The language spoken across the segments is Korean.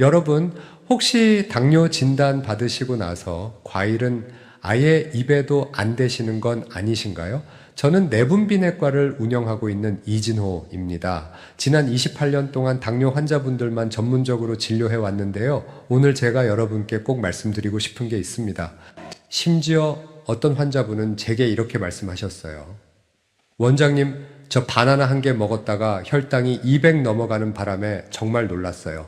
여러분, 혹시 당뇨 진단 받으시고 나서 과일은 아예 입에도 안 대시는 건 아니신가요? 저는 내분비내과를 운영하고 있는 이진호입니다. 지난 28년 동안 당뇨 환자분들만 전문적으로 진료해 왔는데요. 오늘 제가 여러분께 꼭 말씀드리고 싶은 게 있습니다. 심지어 어떤 환자분은 제게 이렇게 말씀하셨어요. 원장님, 저 바나나 한 개 먹었다가 혈당이 200 넘어가는 바람에 정말 놀랐어요.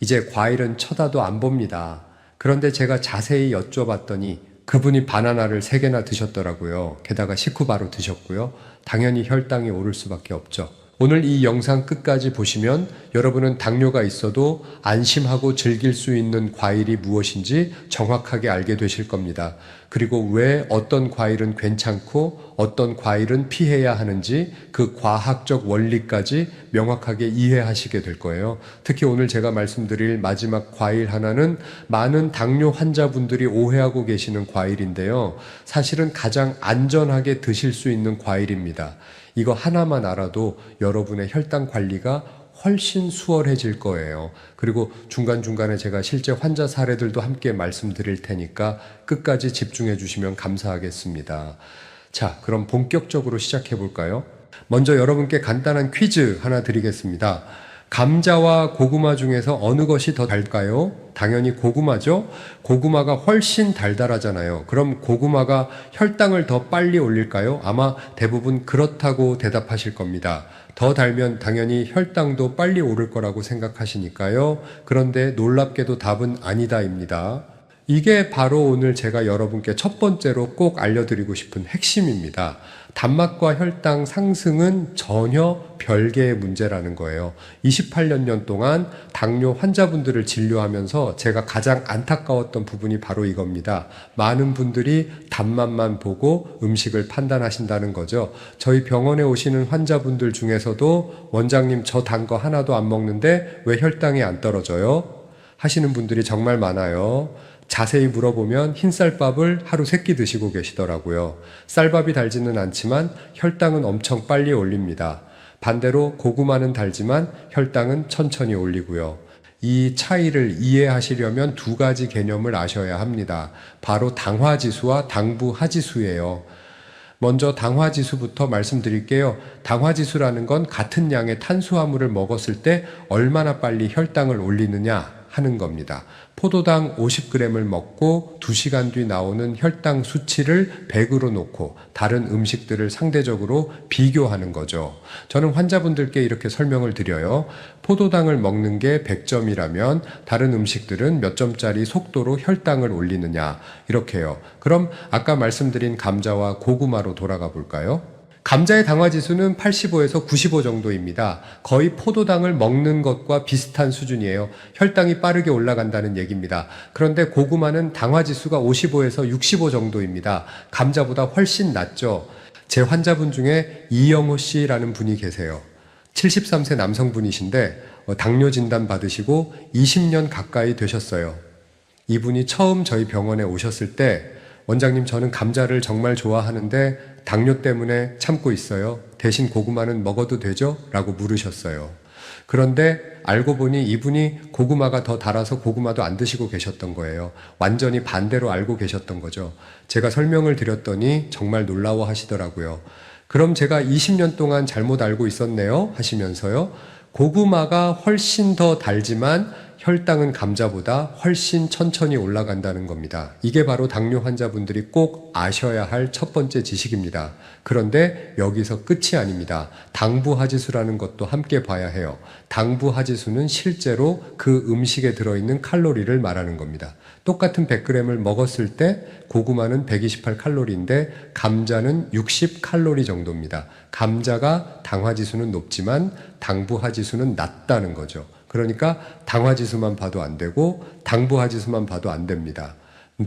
이제 과일은 쳐다도 안 봅니다. 그런데 제가 자세히 여쭤봤더니 그분이 바나나를 3개나 드셨더라고요. 게다가 식후 바로 드셨고요. 당연히 혈당이 오를 수밖에 없죠. 오늘 이 영상 끝까지 보시면 여러분은 당뇨가 있어도 안심하고 즐길 수 있는 과일이 무엇인지 정확하게 알게 되실 겁니다. 그리고 왜 어떤 과일은 괜찮고 어떤 과일은 피해야 하는지 그 과학적 원리까지 명확하게 이해하시게 될 거예요. 특히 오늘 제가 말씀드릴 마지막 과일 하나는 많은 당뇨 환자분들이 오해하고 계시는 과일인데요. 사실은 가장 안전하게 드실 수 있는 과일입니다. 이거 하나만 알아도 여러분의 혈당 관리가 훨씬 수월해질 거예요. 그리고 중간중간에 제가 실제 환자 사례들도 함께 말씀드릴 테니까 끝까지 집중해 주시면 감사하겠습니다. 자, 그럼 본격적으로 시작해 볼까요? 먼저 여러분께 간단한 퀴즈 하나 드리겠습니다. 감자와 고구마 중에서 어느 것이 더 달까요? 당연히 고구마죠. 고구마가 훨씬 달달하잖아요. 그럼 고구마가 혈당을 더 빨리 올릴까요? 아마 대부분 그렇다고 대답하실 겁니다. 더 달면 당연히 혈당도 빨리 오를 거라고 생각하시니까요. 그런데 놀랍게도 답은 아니다입니다. 이게 바로 오늘 제가 여러분께 첫 번째로 꼭 알려드리고 싶은 핵심입니다. 단맛과 혈당 상승은 전혀 별개의 문제라는 거예요. 28년 동안 당뇨 환자분들을 진료하면서 제가 가장 안타까웠던 부분이 바로 이겁니다. 많은 분들이 단맛만 보고 음식을 판단하신다는 거죠. 저희 병원에 오시는 환자분들 중에서도 원장님 저 단 거 하나도 안 먹는데 왜 혈당이 안 떨어져요? 하시는 분들이 정말 많아요. 자세히 물어보면 흰쌀밥을 하루 세 끼 드시고 계시더라고요. 쌀밥이 달지는 않지만 혈당은 엄청 빨리 올립니다. 반대로 고구마는 달지만 혈당은 천천히 올리고요. 이 차이를 이해하시려면 두 가지 개념을 아셔야 합니다. 바로 당화지수와 당부하지수예요. 먼저 당화지수부터 말씀드릴게요. 당화지수라는 건 같은 양의 탄수화물을 먹었을 때 얼마나 빨리 혈당을 올리느냐 하는 겁니다. 포도당 50g을 먹고 2시간 뒤 나오는 혈당 수치를 100으로 놓고 다른 음식들을 상대적으로 비교하는 거죠. 저는 환자분들께 이렇게 설명을 드려요. 포도당을 먹는 게 100점이라면 다른 음식들은 몇 점짜리 속도로 혈당을 올리느냐 이렇게요. 그럼 아까 말씀드린 감자와 고구마로 돌아가 볼까요? 감자의 당화 지수는 85에서 95 정도입니다. 거의 포도당을 먹는 것과 비슷한 수준이에요. 혈당이 빠르게 올라간다는 얘기입니다. 그런데 고구마는 당화 지수가 55에서 65 정도입니다. 감자보다 훨씬 낮죠. 제 환자분 중에 이영호 씨라는 분이 계세요. 73세 남성분이신데 어, 당뇨 진단 받으시고 20년 가까이 되셨어요. 이분이 처음 저희 병원에 오셨을 때 원장님 저는 감자를 정말 좋아하는데 당뇨 때문에 참고 있어요. 대신 고구마는 먹어도 되죠? 라고 물으셨어요. 그런데 알고 보니 이분이 고구마가 더 달아서 고구마도 안 드시고 계셨던 거예요. 완전히 반대로 알고 계셨던 거죠. 제가 설명을 드렸더니 정말 놀라워 하시더라고요. 그럼 제가 20년 동안 잘못 알고 있었네요? 하시면서요. 고구마가 훨씬 더 달지만 혈당은 감자보다 훨씬 천천히 올라간다는 겁니다. 이게 바로 당뇨 환자분들이 꼭 아셔야 할 첫 번째 지식입니다. 그런데 여기서 끝이 아닙니다. 당부 하지수라는 것도 함께 봐야 해요. 당부 하지수는 실제로 그 음식에 들어있는 칼로리를 말하는 겁니다. 똑같은 100g을 먹었을 때 고구마는 128칼로리인데 감자는 60칼로리 정도입니다. 감자가 당화지수는 높지만 당부하지수는 낮다는 거죠. 그러니까 당화지수만 봐도 안 되고 당부하지수만 봐도 안 됩니다.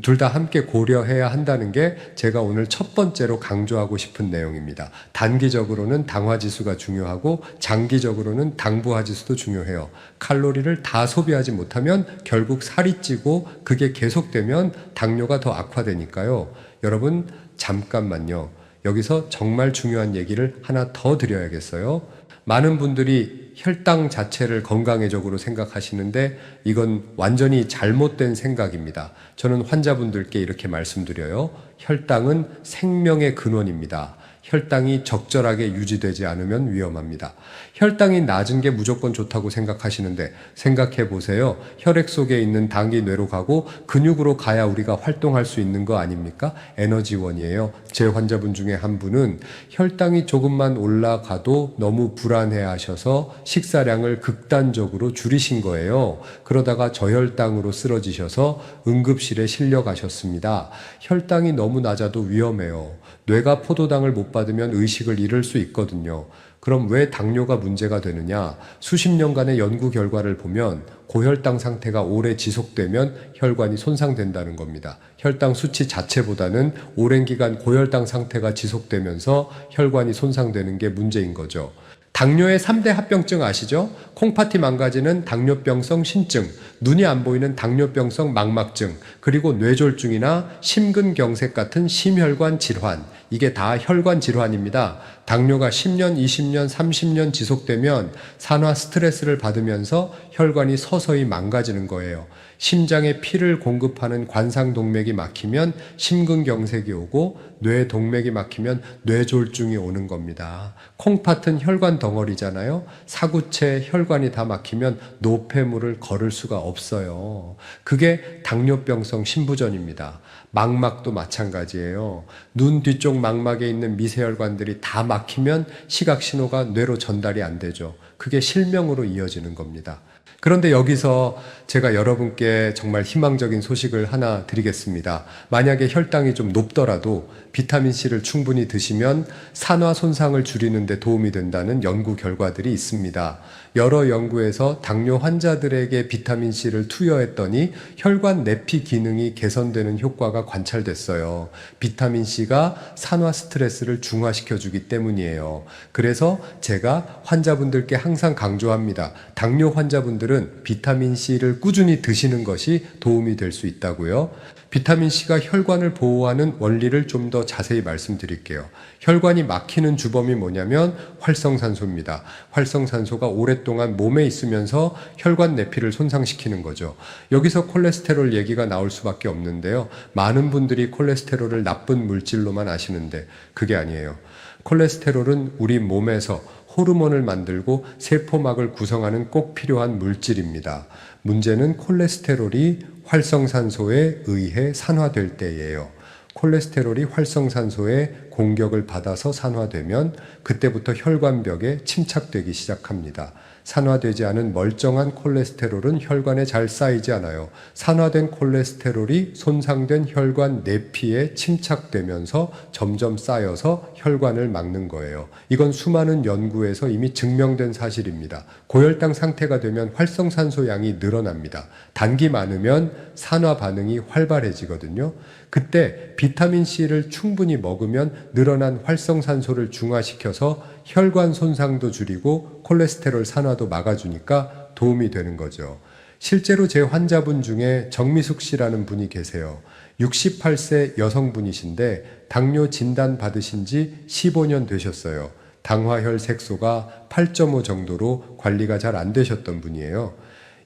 둘 다 함께 고려해야 한다는 게 제가 오늘 첫 번째로 강조하고 싶은 내용입니다. 단기적으로는 당화지수가 중요하고 장기적으로는 당부하지수도 중요해요. 칼로리를 다 소비하지 못하면 결국 살이 찌고 그게 계속되면 당뇨가 더 악화되니까요. 여러분 잠깐만요. 여기서 정말 중요한 얘기를 하나 더 드려야겠어요. 많은 분들이 혈당 자체를 건강해적으로 생각하시는데 이건 완전히 잘못된 생각입니다. 저는 환자분들께 이렇게 말씀드려요. 혈당은 생명의 근원입니다. 혈당이 적절하게 유지되지 않으면 위험합니다. 혈당이 낮은 게 무조건 좋다고 생각하시는데 생각해 보세요. 혈액 속에 있는 당이 뇌로 가고 근육으로 가야 우리가 활동할 수 있는 거 아닙니까? 에너지원이에요. 제 환자분 중에 한 분은 혈당이 조금만 올라가도 너무 불안해 하셔서 식사량을 극단적으로 줄이신 거예요. 그러다가 저혈당으로 쓰러지셔서 응급실에 실려 가셨습니다. 혈당이 너무 낮아도 위험해요. 뇌가 포도당을 못 받으면 의식을 잃을 수 있거든요. 그럼 왜 당뇨가 문제가 되느냐? 수십 년간의 연구 결과를 보면 고혈당 상태가 오래 지속되면 혈관이 손상된다는 겁니다. 혈당 수치 자체보다는 오랜 기간 고혈당 상태가 지속되면서 혈관이 손상되는 게 문제인 거죠. 당뇨의 3대 합병증 아시죠? 콩팥이 망가지는 당뇨병성 신증, 눈이 안 보이는 당뇨병성 망막증, 그리고 뇌졸중이나 심근경색 같은 심혈관 질환, 이게 다 혈관 질환입니다. 당뇨가 10년, 20년, 30년 지속되면 산화 스트레스를 받으면서 혈관이 서서히 망가지는 거예요. 심장에 피를 공급하는 관상동맥이 막히면 심근경색이 오고 뇌동맥이 막히면 뇌졸중이 오는 겁니다. 콩팥은 혈관 덩어리잖아요. 사구체 혈관이 다 막히면 노폐물을 걸을 수가 없어요. 그게 당뇨병성 신부전입니다. 망막도 마찬가지예요. 눈 뒤쪽 망막에 있는 미세혈관들이 다 막히면 시각 신호가 뇌로 전달이 안 되죠. 그게 실명으로 이어지는 겁니다. 그런데 여기서 제가 여러분께 정말 희망적인 소식을 하나 드리겠습니다. 만약에 혈당이 좀 높더라도 비타민 C를 충분히 드시면 산화 손상을 줄이는데 도움이 된다는 연구 결과들이 있습니다. 여러 연구에서 당뇨 환자들에게 비타민 C를 투여했더니 혈관 내피 기능이 개선되는 효과가 관찰됐어요. 비타민 C가 산화 스트레스를 중화시켜 주기 때문이에요. 그래서 제가 환자분들께 항상 강조합니다. 당뇨 환자분들은 비타민 C를 꾸준히 드시는 것이 도움이 될 수 있다고요. 비타민 C가 혈관을 보호하는 원리를 좀 더 자세히 말씀드릴게요. 혈관이 막히는 주범이 뭐냐면 활성산소입니다. 활성산소가 오랫동안 몸에 있으면서 혈관 내피를 손상시키는 거죠. 여기서 콜레스테롤 얘기가 나올 수밖에 없는데요. 많은 분들이 콜레스테롤을 나쁜 물질로만 아시는데 그게 아니에요. 콜레스테롤은 우리 몸에서 호르몬을 만들고 세포막을 구성하는 꼭 필요한 물질입니다. 문제는 콜레스테롤이 활성산소에 의해 산화될 때예요. 콜레스테롤이 활성산소에 공격을 받아서 산화되면 그때부터 혈관벽에 침착되기 시작합니다. 산화되지 않은 멀쩡한 콜레스테롤은 혈관에 잘 쌓이지 않아요. 산화된 콜레스테롤이 손상된 혈관 내피에 침착되면서 점점 쌓여서 혈관을 막는 거예요. 이건 수많은 연구에서 이미 증명된 사실입니다. 고혈당 상태가 되면 활성산소 양이 늘어납니다. 단기 많으면 산화 반응이 활발해지거든요. 그때 비타민 C를 충분히 먹으면 늘어난 활성산소를 중화시켜서 혈관 손상도 줄이고 콜레스테롤 산화도 막아주니까 도움이 되는 거죠. 실제로 제 환자분 중에 정미숙 씨라는 분이 계세요. 68세 여성분이신데 당뇨 진단 받으신 지 15년 되셨어요. 당화혈 색소가 8.5 정도로 관리가 잘 안 되셨던 분이에요.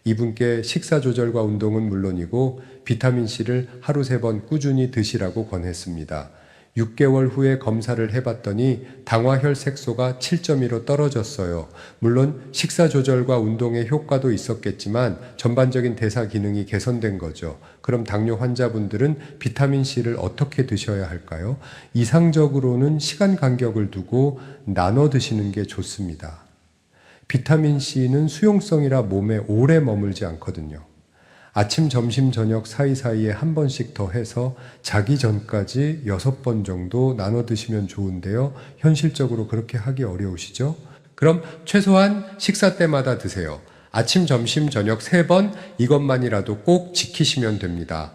이분께 식사 조절과 운동은 물론이고 비타민 C를 하루 세 번 꾸준히 드시라고 권했습니다. 6개월 후에 검사를 해봤더니 당화혈 색소가 7.2로 떨어졌어요. 물론 식사 조절과 운동의 효과도 있었겠지만 전반적인 대사 기능이 개선된 거죠. 그럼 당뇨 환자분들은 비타민 C를 어떻게 드셔야 할까요? 이상적으로는 시간 간격을 두고 나눠 드시는 게 좋습니다. 비타민 C는 수용성이라 몸에 오래 머물지 않거든요. 아침, 점심, 저녁 사이사이에 한 번씩 더 해서 자기 전까지 여섯 번 정도 나눠 드시면 좋은데요. 현실적으로 그렇게 하기 어려우시죠? 그럼 최소한 식사 때마다 드세요. 아침, 점심, 저녁 세 번 이것만이라도 꼭 지키시면 됩니다.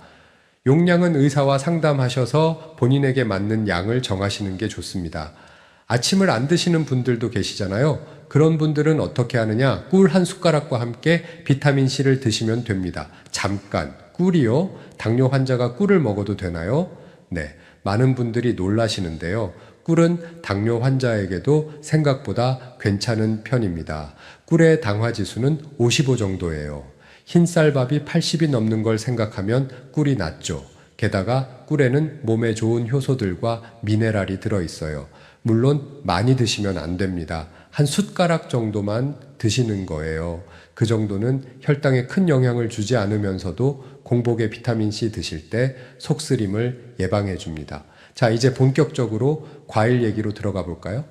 용량은 의사와 상담하셔서 본인에게 맞는 양을 정하시는 게 좋습니다. 아침을 안 드시는 분들도 계시잖아요. 그런 분들은 어떻게 하느냐? 꿀 한 숟가락과 함께 비타민 C를 드시면 됩니다. 잠깐. 꿀이요? 당뇨 환자가 꿀을 먹어도 되나요? 네. 많은 분들이 놀라시는데요. 꿀은 당뇨 환자에게도 생각보다 괜찮은 편입니다. 꿀의 당화 지수는 55 정도예요. 흰쌀밥이 80이 넘는 걸 생각하면 꿀이 낫죠. 게다가 꿀에는 몸에 좋은 효소들과 미네랄이 들어 있어요. 물론 많이 드시면 안 됩니다. 한 숟가락 정도만 드시는 거예요. 그 정도는 혈당에 큰 영향을 주지 않으면서도 공복에 비타민C 드실 때 속쓰림을 예방해 줍니다. 자, 이제 본격적으로 과일 얘기로 들어가 볼까요?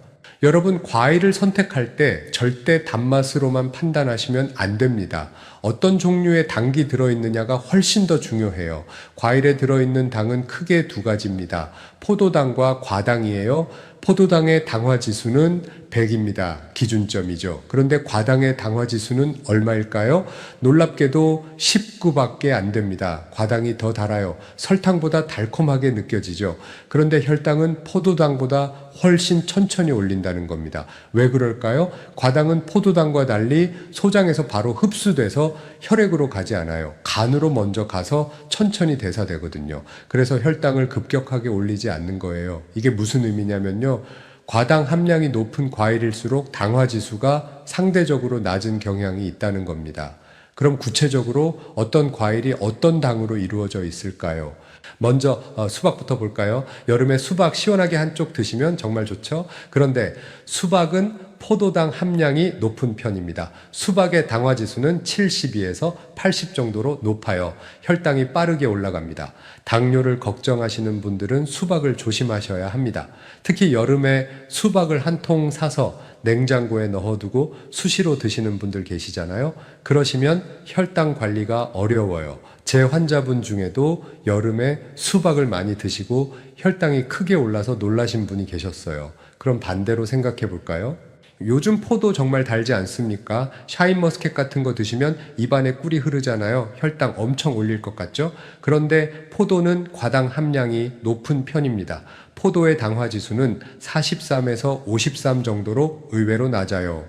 여러분, 과일을 선택할 때 절대 단맛으로만 판단하시면 안 됩니다. 어떤 종류의 당이 들어있느냐가 훨씬 더 중요해요. 과일에 들어있는 당은 크게 두 가지입니다. 포도당과 과당이에요. 포도당의 당화 지수는 100입니다. 기준점이죠. 그런데 과당의 당화 지수는 얼마일까요? 놀랍게도 19밖에 안 됩니다. 과당이 더 달아요. 설탕보다 달콤하게 느껴지죠. 그런데 혈당은 포도당보다 훨씬 천천히 올린다는 겁니다. 왜 그럴까요? 과당은 포도당과 달리 소장에서 바로 흡수돼서 혈액으로 가지 않아요. 간으로 먼저 가서 천천히 대사되거든요. 그래서 혈당을 급격하게 올리지 않는 거예요. 이게 무슨 의미냐면요. 과당 함량이 높은 과일일수록 당화 지수가 상대적으로 낮은 경향이 있다는 겁니다. 그럼 구체적으로 어떤 과일이 어떤 당으로 이루어져 있을까요? 먼저 어, 수박부터 볼까요? 여름에 수박 시원하게 한쪽 드시면 정말 좋죠. 그런데 수박은 포도당 함량이 높은 편입니다. 수박의 당화 지수는 72에서 80 정도로 높아요. 혈당이 빠르게 올라갑니다. 당뇨를 걱정하시는 분들은 수박을 조심하셔야 합니다. 특히 여름에 수박을 한 통 사서 냉장고에 넣어두고 수시로 드시는 분들 계시잖아요. 그러시면 혈당 관리가 어려워요. 제 환자분 중에도 여름에 수박을 많이 드시고 혈당이 크게 올라서 놀라신 분이 계셨어요. 그럼 반대로 생각해 볼까요? 요즘 포도 정말 달지 않습니까? 샤인머스켓 같은 거 드시면 입안에 꿀이 흐르잖아요. 혈당 엄청 올릴 것 같죠? 그런데 포도는 과당 함량이 높은 편입니다. 포도의 당화 지수는 43에서 53 정도로 의외로 낮아요.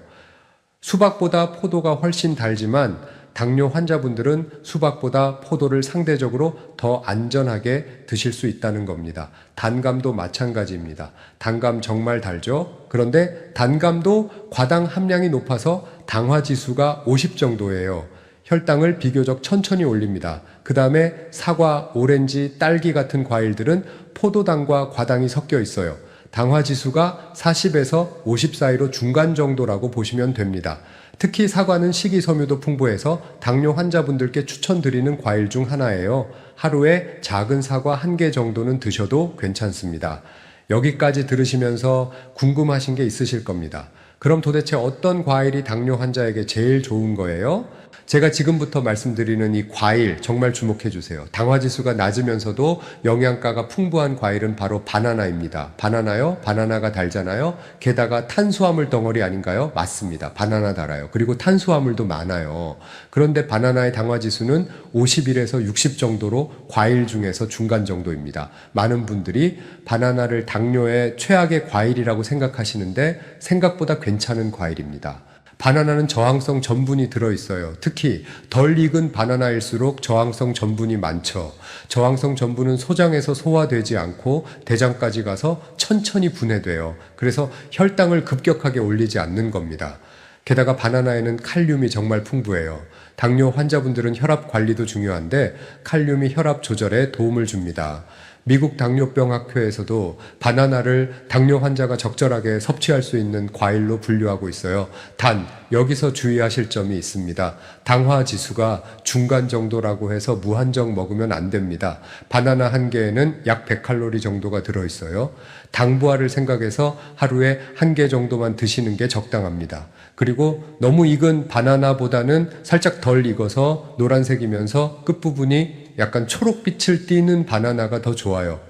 수박보다 포도가 훨씬 달지만 당뇨 환자분들은 수박보다 포도를 상대적으로 더 안전하게 드실 수 있다는 겁니다. 단감도 마찬가지입니다. 단감 정말 달죠? 그런데 단감도 과당 함량이 높아서 당화 지수가 50 정도예요. 혈당을 비교적 천천히 올립니다. 그 다음에 사과, 오렌지, 딸기 같은 과일들은 포도당과 과당이 섞여 있어요. 당화 지수가 40에서 50 사이로 중간 정도라고 보시면 됩니다. 특히 사과는 식이섬유도 풍부해서 당뇨 환자분들께 추천드리는 과일 중 하나예요. 하루에 작은 사과 한 개 정도는 드셔도 괜찮습니다. 여기까지 들으시면서 궁금하신 게 있으실 겁니다. 그럼 도대체 어떤 과일이 당뇨 환자에게 제일 좋은 거예요? 제가 지금부터 말씀드리는 이 과일 정말 주목해 주세요. 당화 지수가 낮으면서도 영양가가 풍부한 과일은 바로 바나나입니다. 바나나요? 바나나가 달잖아요. 게다가 탄수화물 덩어리 아닌가요? 맞습니다. 바나나 달아요. 그리고 탄수화물도 많아요. 그런데 바나나의 당화 지수는 51에서 60 정도로 과일 중에서 중간 정도입니다. 많은 분들이 바나나를 당뇨의 최악의 과일이라고 생각하시는데 생각보다 괜찮은 과일입니다. 바나나는 저항성 전분이 들어있어요. 특히 덜 익은 바나나일수록 저항성 전분이 많죠. 저항성 전분은 소장에서 소화되지 않고 대장까지 가서 천천히 분해돼요. 그래서 혈당을 급격하게 올리지 않는 겁니다. 게다가 바나나에는 칼륨이 정말 풍부해요. 당뇨 환자분들은 혈압 관리도 중요한데 칼륨이 혈압 조절에 도움을 줍니다. 미국 당뇨병 학회에서도 바나나를 당뇨 환자가 적절하게 섭취할 수 있는 과일로 분류하고 있어요. 단, 여기서 주의하실 점이 있습니다. 당화 지수가 중간 정도라고 해서 무한정 먹으면 안 됩니다. 바나나 한 개에는 약 100칼로리 정도가 들어있어요. 당부화를 생각해서 하루에 한 개 정도만 드시는 게 적당합니다. 그리고 너무 익은 바나나보다는 살짝 덜 익어서 노란색이면서 끝부분이 약간 초록빛을 띠는 바나나가 더 좋아요.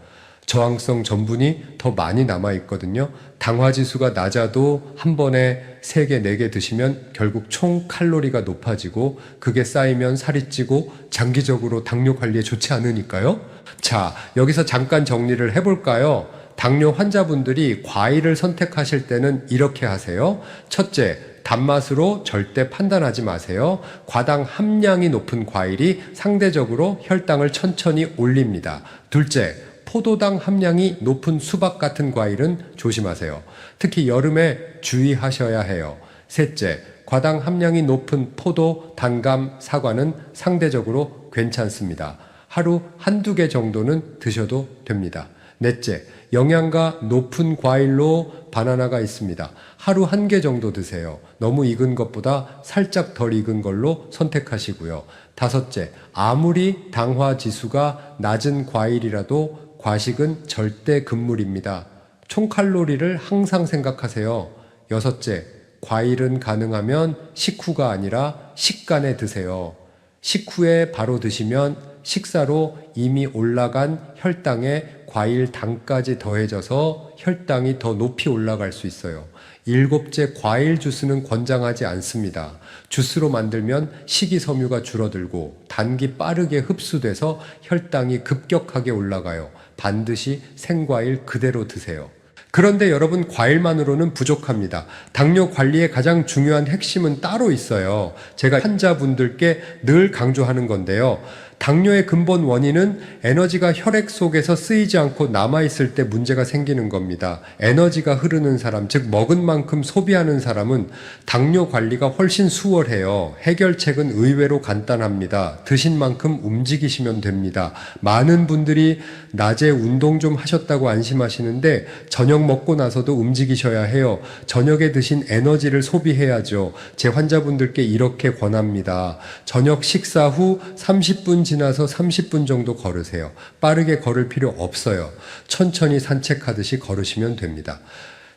저항성 전분이 더 많이 남아 있거든요. 당화 지수가 낮아도 한 번에 3개, 4개 드시면 결국 총 칼로리가 높아지고 그게 쌓이면 살이 찌고 장기적으로 당뇨 관리에 좋지 않으니까요. 자, 여기서 잠깐 정리를 해볼까요? 당뇨 환자분들이 과일을 선택하실 때는 이렇게 하세요. 첫째, 단맛으로 절대 판단하지 마세요. 과당 함량이 높은 과일이 상대적으로 혈당을 천천히 올립니다. 둘째, 포도당 함량이 높은 수박 같은 과일은 조심하세요. 특히 여름에 주의하셔야 해요. 셋째, 과당 함량이 높은 포도, 단감, 사과는 상대적으로 괜찮습니다. 하루 한두 개 정도는 드셔도 됩니다. 넷째, 영양가 높은 과일로 바나나가 있습니다. 하루 한 개 정도 드세요. 너무 익은 것보다 살짝 덜 익은 걸로 선택하시고요. 다섯째, 아무리 당화 지수가 낮은 과일이라도 과식은 절대 금물입니다. 총 칼로리를 항상 생각하세요. 여섯째, 과일은 가능하면 식후가 아니라 식간에 드세요. 식후에 바로 드시면 식사로 이미 올라간 혈당에 과일 당까지 더해져서 혈당이 더 높이 올라갈 수 있어요. 일곱째, 과일 주스는 권장하지 않습니다. 주스로 만들면 식이섬유가 줄어들고 단기 빠르게 흡수돼서 혈당이 급격하게 올라가요. 반드시 생과일 그대로 드세요. 그런데 여러분 과일만으로는 부족합니다. 당뇨 관리의 가장 중요한 핵심은 따로 있어요. 제가 환자분들께 늘 강조하는 건데요. 당뇨의 근본 원인은 에너지가 혈액 속에서 쓰이지 않고 남아있을 때 문제가 생기는 겁니다. 에너지가 흐르는 사람, 즉, 먹은 만큼 소비하는 사람은 당뇨 관리가 훨씬 수월해요. 해결책은 의외로 간단합니다. 드신 만큼 움직이시면 됩니다. 많은 분들이 낮에 운동 좀 하셨다고 안심하시는데 저녁 먹고 나서도 움직이셔야 해요. 저녁에 드신 에너지를 소비해야죠. 제 환자분들께 이렇게 권합니다. 저녁 식사 후 30분 지나서 30분 정도 걸으세요. 빠르게 걸을 필요 없어요. 천천히 산책하듯이 걸으시면 됩니다.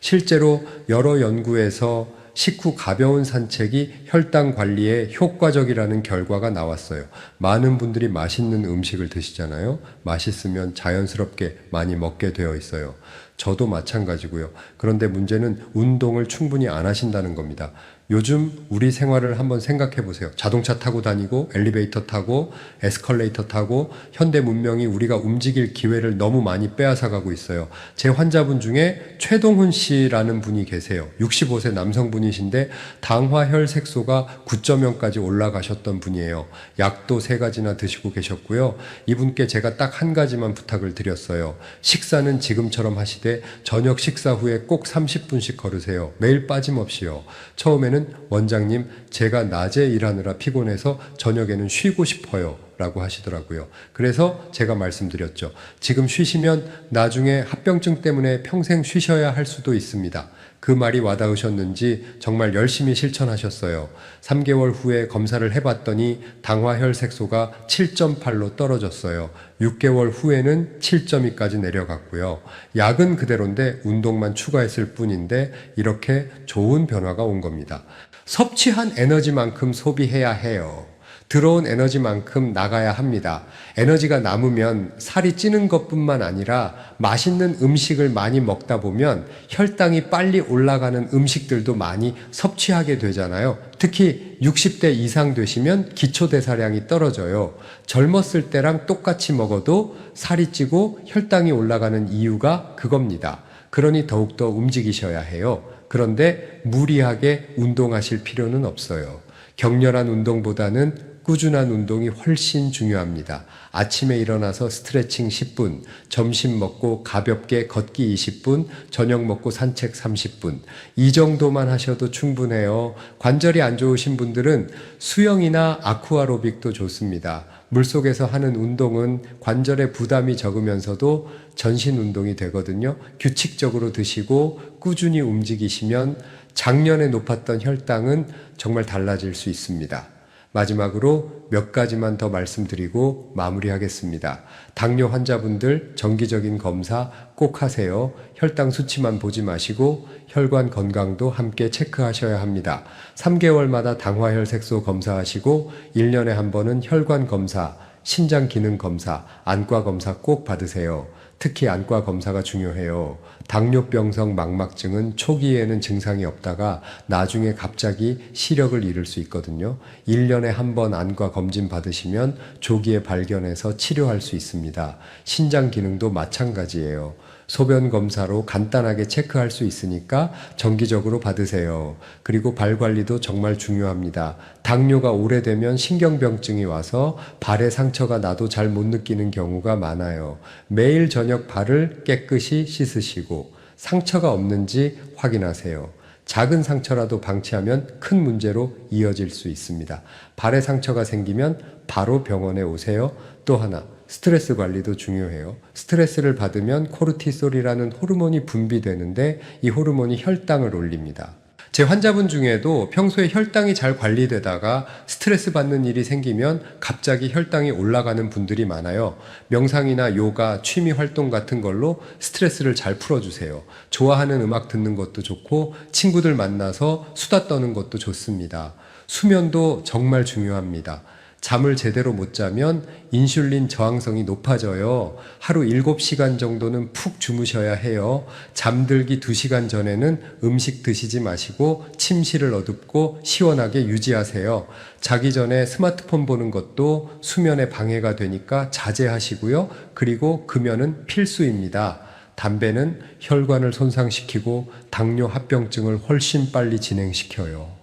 실제로 여러 연구에서 식후 가벼운 산책이 혈당 관리에 효과적이라는 결과가 나왔어요. 많은 분들이 맛있는 음식을 드시잖아요. 맛있으면 자연스럽게 많이 먹게 되어 있어요. 저도 마찬가지고요. 그런데 문제는 운동을 충분히 안 하신다는 겁니다. 요즘 우리 생활을 한번 생각해 보세요. 자동차 타고 다니고 엘리베이터 타고 에스컬레이터 타고 현대 문명이 우리가 움직일 기회를 너무 많이 빼앗아 가고 있어요. 제 환자분 중에 최동훈 씨라는 분이 계세요. 65세 남성분이신데 당화혈 색소가 9.0까지 올라가셨던 분이에요. 약도 세 가지나 드시고 계셨고요. 이분께 제가 딱 한 가지만 부탁을 드렸어요. 식사는 지금처럼 하시되 저녁 식사 후에 꼭 30분씩 걸으세요. 매일 빠짐없이요. 처음에는 원장님, 제가 낮에 일하느라 피곤해서 저녁에는 쉬고 싶어요. 라고 하시더라고요. 그래서 제가 말씀드렸죠. 지금 쉬시면 나중에 합병증 때문에 평생 쉬셔야 할 수도 있습니다. 그 말이 와닿으셨는지 정말 열심히 실천하셨어요. 3개월 후에 검사를 해봤더니 당화혈 색소가 7.8로 떨어졌어요. 6개월 후에는 7.2까지 내려갔고요. 약은 그대로인데 운동만 추가했을 뿐인데 이렇게 좋은 변화가 온 겁니다. 섭취한 에너지만큼 소비해야 해요. 들어온 에너지만큼 나가야 합니다. 에너지가 남으면 살이 찌는 것뿐만 아니라 맛있는 음식을 많이 먹다 보면 혈당이 빨리 올라가는 음식들도 많이 섭취하게 되잖아요. 특히 60대 이상 되시면 기초대사량이 떨어져요. 젊었을 때랑 똑같이 먹어도 살이 찌고 혈당이 올라가는 이유가 그겁니다. 그러니 더욱더 움직이셔야 해요. 그런데 무리하게 운동하실 필요는 없어요. 격렬한 운동보다는 꾸준한 운동이 훨씬 중요합니다. 아침에 일어나서 스트레칭 10분, 점심 먹고 가볍게 걷기 20분, 저녁 먹고 산책 30분. 이 정도만 하셔도 충분해요. 관절이 안 좋으신 분들은 수영이나 아쿠아로빅도 좋습니다. 물속에서 하는 운동은 관절에 부담이 적으면서도 전신 운동이 되거든요. 규칙적으로 드시고 꾸준히 움직이시면 작년에 높았던 혈당은 정말 달라질 수 있습니다. 마지막으로 몇 가지만 더 말씀드리고 마무리하겠습니다. 당뇨 환자분들 정기적인 검사 꼭 하세요. 혈당 수치만 보지 마시고 혈관 건강도 함께 체크하셔야 합니다. 3개월마다 당화혈 색소 검사하시고 1년에 한 번은 혈관 검사, 신장 기능 검사, 안과 검사 꼭 받으세요. 특히 안과 검사가 중요해요. 당뇨병성 망막증은 초기에는 증상이 없다가 나중에 갑자기 시력을 잃을 수 있거든요. 1년에 한 번 안과 검진 받으시면 조기에 발견해서 치료할 수 있습니다. 신장 기능도 마찬가지예요. 소변 검사로 간단하게 체크할 수 있으니까 정기적으로 받으세요. 그리고 발 관리도 정말 중요합니다. 당뇨가 오래되면 신경병증이 와서 발에 상처가 나도 잘 못 느끼는 경우가 많아요. 매일 저녁 발을 깨끗이 씻으시고 상처가 없는지 확인하세요. 작은 상처라도 방치하면 큰 문제로 이어질 수 있습니다. 발에 상처가 생기면 바로 병원에 오세요. 또 하나, 스트레스 관리도 중요해요. 스트레스를 받으면 코르티솔이라는 호르몬이 분비되는데 이 호르몬이 혈당을 올립니다. 제 환자분 중에도 평소에 혈당이 잘 관리되다가 스트레스 받는 일이 생기면 갑자기 혈당이 올라가는 분들이 많아요. 명상이나 요가, 취미 활동 같은 걸로 스트레스를 잘 풀어주세요. 좋아하는 음악 듣는 것도 좋고 친구들 만나서 수다 떠는 것도 좋습니다. 수면도 정말 중요합니다. 잠을 제대로 못 자면 인슐린 저항성이 높아져요. 하루 7시간 정도는 푹 주무셔야 해요. 잠들기 2시간 전에는 음식 드시지 마시고 침실을 어둡고 시원하게 유지하세요. 자기 전에 스마트폰 보는 것도 수면에 방해가 되니까 자제하시고요. 그리고 금연은 필수입니다. 담배는 혈관을 손상시키고 당뇨 합병증을 훨씬 빨리 진행시켜요.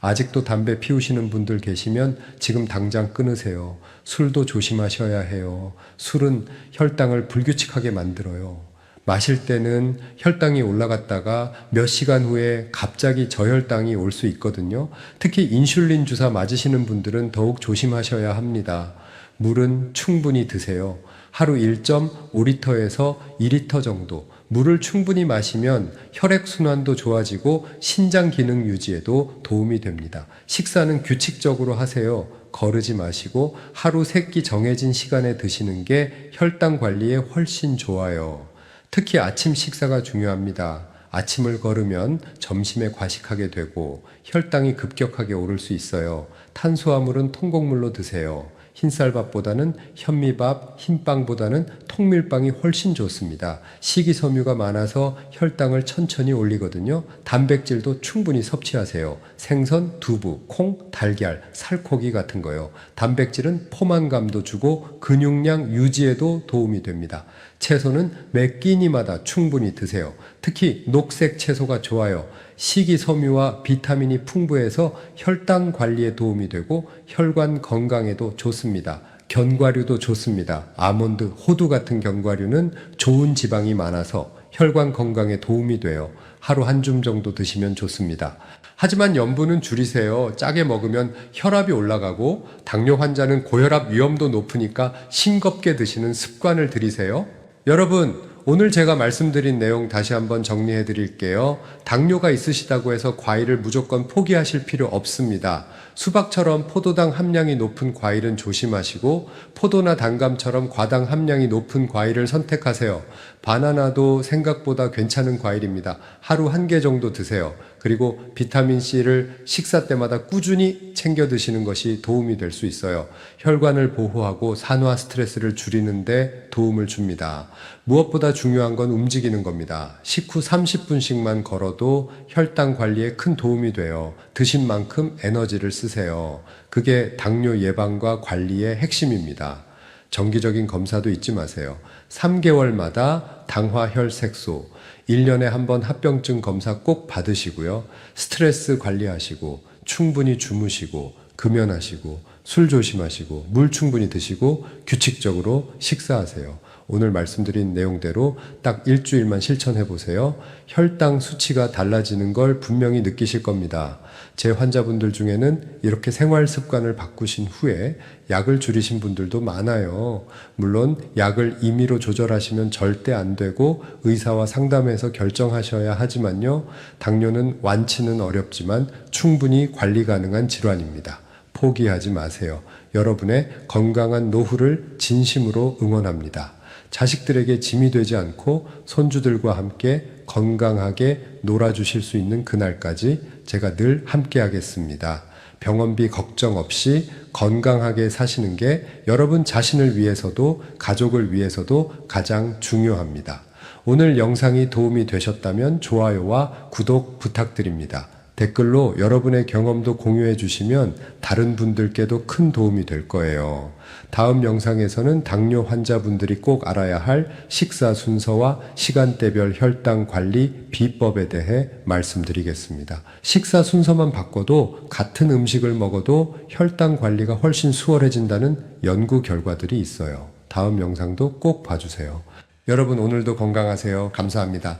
아직도 담배 피우시는 분들 계시면 지금 당장 끊으세요. 술도 조심하셔야 해요. 술은 혈당을 불규칙하게 만들어요. 마실 때는 혈당이 올라갔다가 몇 시간 후에 갑자기 저혈당이 올 수 있거든요. 특히 인슐린 주사 맞으시는 분들은 더욱 조심하셔야 합니다. 물은 충분히 드세요. 하루 1.5리터에서 2리터 정도. 물을 충분히 마시면 혈액순환도 좋아지고 신장 기능 유지에도 도움이 됩니다. 식사는 규칙적으로 하세요. 거르지 마시고 하루 세끼 정해진 시간에 드시는 게 혈당 관리에 훨씬 좋아요. 특히 아침 식사가 중요합니다. 아침을 걸으면 점심에 과식하게 되고 혈당이 급격하게 오를 수 있어요. 탄수화물은 통곡물로 드세요. 흰쌀밥보다는 현미밥, 흰빵보다는 통밀빵이 훨씬 좋습니다. 식이섬유가 많아서 혈당을 천천히 올리거든요. 단백질도 충분히 섭취하세요. 생선, 두부, 콩, 달걀, 살코기 같은 거요. 단백질은 포만감도 주고 근육량 유지에도 도움이 됩니다. 채소는 매 끼니마다 충분히 드세요. 특히 녹색 채소가 좋아요. 식이섬유와 비타민이 풍부해서 혈당 관리에 도움이 되고 혈관 건강에도 좋습니다. 견과류도 좋습니다. 아몬드, 호두 같은 견과류는 좋은 지방이 많아서 혈관 건강에 도움이 돼요. 하루 한 줌 정도 드시면 좋습니다. 하지만 염분은 줄이세요. 짜게 먹으면 혈압이 올라가고 당뇨 환자는 고혈압 위험도 높으니까 싱겁게 드시는 습관을 들이세요. 여러분, 오늘 제가 말씀드린 내용 다시 한번 정리해 드릴게요. 당뇨가 있으시다고 해서 과일을 무조건 포기하실 필요 없습니다. 수박처럼 포도당 함량이 높은 과일은 조심하시고 포도나 단감처럼 과당 함량이 높은 과일을 선택하세요. 바나나도 생각보다 괜찮은 과일입니다. 하루 한 개 정도 드세요. 그리고 비타민 C를 식사 때마다 꾸준히 챙겨 드시는 것이 도움이 될 수 있어요. 혈관을 보호하고 산화 스트레스를 줄이는데 도움을 줍니다. 무엇보다 중요한 건 움직이는 겁니다. 식후 30분씩만 걸어도 혈당 관리에 큰 도움이 돼요. 드신 만큼 에너지를 쓰세요. 그게 당뇨 예방과 관리의 핵심입니다. 정기적인 검사도 잊지 마세요. 3개월마다 당화 혈색소, 1년에 한 번 합병증 검사 꼭 받으시고요. 스트레스 관리하시고, 충분히 주무시고, 금연하시고, 술 조심하시고, 물 충분히 드시고, 규칙적으로 식사하세요. 오늘 말씀드린 내용대로 딱 일주일만 실천해 보세요. 혈당 수치가 달라지는 걸 분명히 느끼실 겁니다. 제 환자분들 중에는 이렇게 생활 습관을 바꾸신 후에 약을 줄이신 분들도 많아요. 물론 약을 임의로 조절하시면 절대 안 되고 의사와 상담해서 결정하셔야 하지만요. 당뇨는 완치는 어렵지만 충분히 관리 가능한 질환입니다. 포기하지 마세요. 여러분의 건강한 노후를 진심으로 응원합니다. 자식들에게 짐이 되지 않고 손주들과 함께 건강하게 놀아주실 수 있는 그날까지 제가 늘 함께 하겠습니다. 병원비 걱정 없이 건강하게 사시는 게 여러분 자신을 위해서도 가족을 위해서도 가장 중요합니다. 오늘 영상이 도움이 되셨다면 좋아요와 구독 부탁드립니다. 댓글로 여러분의 경험도 공유해 주시면 다른 분들께도 큰 도움이 될 거예요. 다음 영상에서는 당뇨 환자분들이 꼭 알아야 할 식사 순서와 시간대별 혈당 관리 비법에 대해 말씀드리겠습니다. 식사 순서만 바꿔도 같은 음식을 먹어도 혈당 관리가 훨씬 수월해진다는 연구 결과들이 있어요. 다음 영상도 꼭 봐주세요. 여러분 오늘도 건강하세요. 감사합니다.